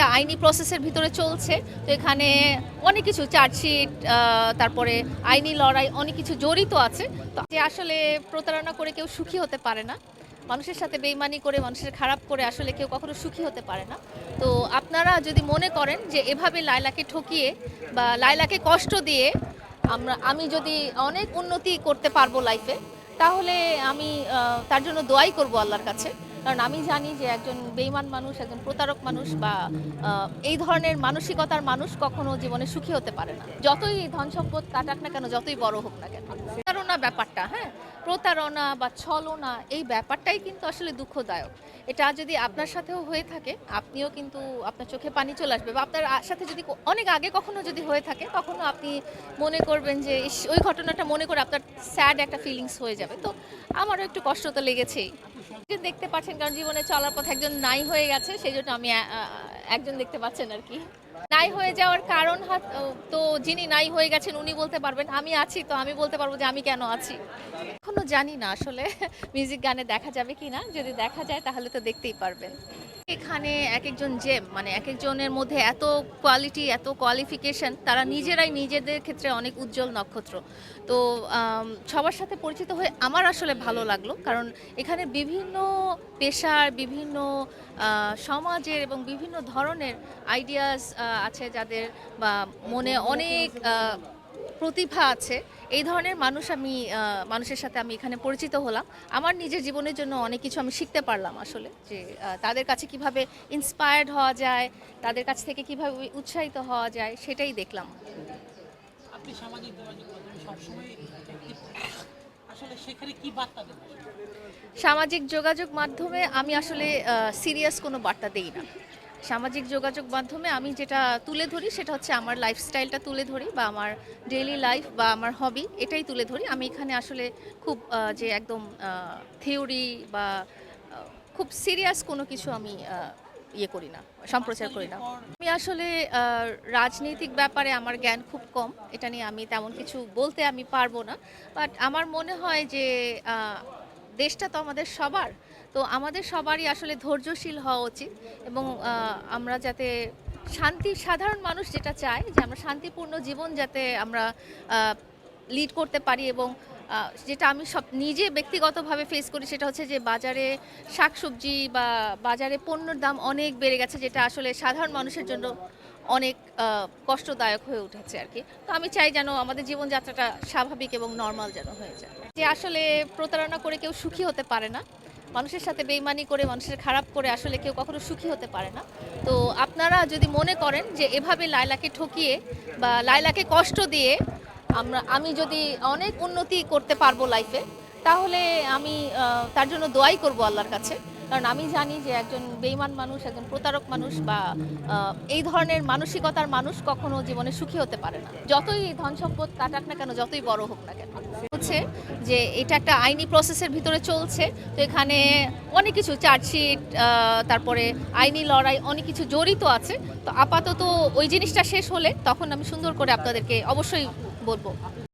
একটা আইনি প্রসেসের ভিতরে চলছে। তো এখানে অনেক কিছু চার্জশিট তারপরে আইনি লড়াই অনেক কিছু জড়িত আছে। তো যে আসলে প্রতারণা করে কেউ সুখী হতে পারে না, মানুষের সাথে বেইমানি করে, মানুষের খারাপ করে আসলে কেউ কখনো সুখী হতে পারে না। তো আপনারা যদি মনে করেন যে এভাবে লাইলাকে ঠকিয়ে বা লাইলাকে কষ্ট দিয়ে আমরা, আমি যদি অনেক উন্নতি করতে পারব লাইফে তাহলে আমি তার জন্য দোয়াই করব আল্লাহর কাছে। কারণ আমি জানি যে একজন বেইমান মানুষ, একজন প্রতারক মানুষ বা এই ধরনের মানসিকতার মানুষ কখনো জীবনে সুখী হতে পারে না। যতই ধন সম্পদ কাটাক না কেন, যতই বড় হোক না কেন। প্রতারণা ব্যাপারটা হ্যাঁ? প্রতারণা বা ছলনা, এই ব্যাপারটাই কিন্তু আসলে দুঃখদায়ক। এটা যদি আপনার সাথেও হয়ে থাকে, আপনিও কিন্তু আপনার চোখে পানি চলে আসবে বা আপনার সাথে যদি অনেক আগে কখনো যদি হয়ে থাকে, তখনও আপনি মনে করবেন যে ওই ঘটনাটা মনে করে আপনার স্যাড একটা ফিলিংস হয়ে যাবে। তো আমারও একটু কষ্ট তো লেগেছেই। দেখতে পাচ্ছেন, কারণ জীবনে চলার পথে একজন নাই হয়ে গেছে, সেই জন্য আমি একজন দেখতে পাচ্ছেন আর কি। নাই হয়ে যাওয়ার কারণ তো যিনি নাই হয়ে গেছেন, উনি বলতে পারবেন, আমি আছি তো, আমি বলতে পারব যে আমি কেন আছি? এখনও জানি না আসলে মিউজিক গানে দেখা যাবে কি না যদি দেখা যায়, তাহলে তো দেখতেই পারবেন। এখানে এক একজন জেম মানে এক একজনের মধ্যে এত কোয়ালিটি এত কোয়ালিফিকেশন তারা নিজেরাই নিজেদের ক্ষেত্রে অনেক উজ্জ্বল নক্ষত্র। তো সবার সাথে পরিচিত হয়ে আমার আসলে ভালো লাগল, কারণ এখানে বিভিন্ন পেশার, বিভিন্ন সমাজের এবং বিভিন্ন ধরনের আইডিয়াস আছে যাদের বা মনে অনেক প্রতিভা আছে। এই ধরনের মানুষ আমি মানুষের সাথে আমি এখানে পরিচিত হলাম। আমার নিজের জীবনের জন্য অনেক কিছু আমি শিখতে পারলাম আসলে যে তাদের কাছে কীভাবে ইন্সপায়ার্ড হওয়া যায় তাদের কাছ থেকে কীভাবে উৎসাহিত হওয়া যায় সেটাই দেখলাম। আপনি সামাজিক যোগাযোগ মাধ্যমে সবসময় আসলে সেখানে কি বার্তা দেবেন সামাজিক যোগাযোগ মাধ্যমে আমি আসলে সিরিয়াস কোনো বার্তা দেই না। সামাজিক যোগাযোগ মাধ্যমে আমি যেটা তুলে ধরি সেটা হচ্ছে আমার লাইফস্টাইলটা তুলে ধরি বা আমার ডেইলি লাইফ বা আমার হবি এটাই তুলে ধরি। আমি এখানে আসলে খুব যে একদম থিওরি বা খুব সিরিয়াস কোনো কিছু আমি ইয়ে করি না, সম্প্রচার করি না। আমি আসলে রাজনৈতিক ব্যাপারে আমার জ্ঞান খুব কম, এটা নিয়ে আমি তেমন কিছু বলতে আমি পারব না। বাট আমার মনে হয় যে দেশটা তো আমাদের সবার তো আমাদের সবারই আসলে ধৈর্যশীল হওয়া উচিত এবং আমরা যাতে শান্তি সাধারণ মানুষ যেটা চায় যে আমরা শান্তিপূর্ণ জীবন যাতে আমরা লিড করতে পারি এবং যেটা আমি সব নিজে ব্যক্তিগতভাবে ফেস করি সেটা হচ্ছে যে বাজারে শাকসবজি বা বাজারে পণ্যর দাম অনেক বেড়ে গেছে, যেটা আসলে সাধারণ মানুষের জন্য অনেক কষ্টদায়ক হয়ে উঠেছে আর কি। তো আমি চাই যেন আমাদের জীবনযাত্রাটা স্বাভাবিক এবং নর্মাল যেন হয়ে যায়। যে আসলে প্রতারণা করে কেউ সুখী হতে পারে না মানুষের সাথে বেইমানি করে, মানুষের খারাপ করে আসলে কেউ কখনো সুখী হতে পারে না। তো আপনারা যদি মনে করেন যে এভাবে লাইলাকে ঠকিয়ে বা লাইলাকে কষ্ট দিয়ে আমরা, আমি যদি অনেক উন্নতি করতে পারব লাইফে তাহলে আমি তার জন্য দোয়াই করব আল্লাহর কাছে। কারণ আমি জানি যে একজন বেইমান মানুষ, একজন প্রতারক মানুষ বা এই ধরনের মানসিকতার মানুষ কখনো জীবনে সুখী হতে পারে না। যতই ধন সম্পদ কাটাক না কেন, যতই বড় হোক না কেন। হচ্ছে যে এটা একটা আইনি প্রসেসের ভিতরে চলছে। তো এখানে অনেক কিছু চার্জশিট তারপরে আইনি লড়াই, অনেক কিছু জড়িত আছে। তো আপাতত ওই জিনিসটা শেষ হলে তখন আমি সুন্দর করে আপনাদেরকে অবশ্যই বলব।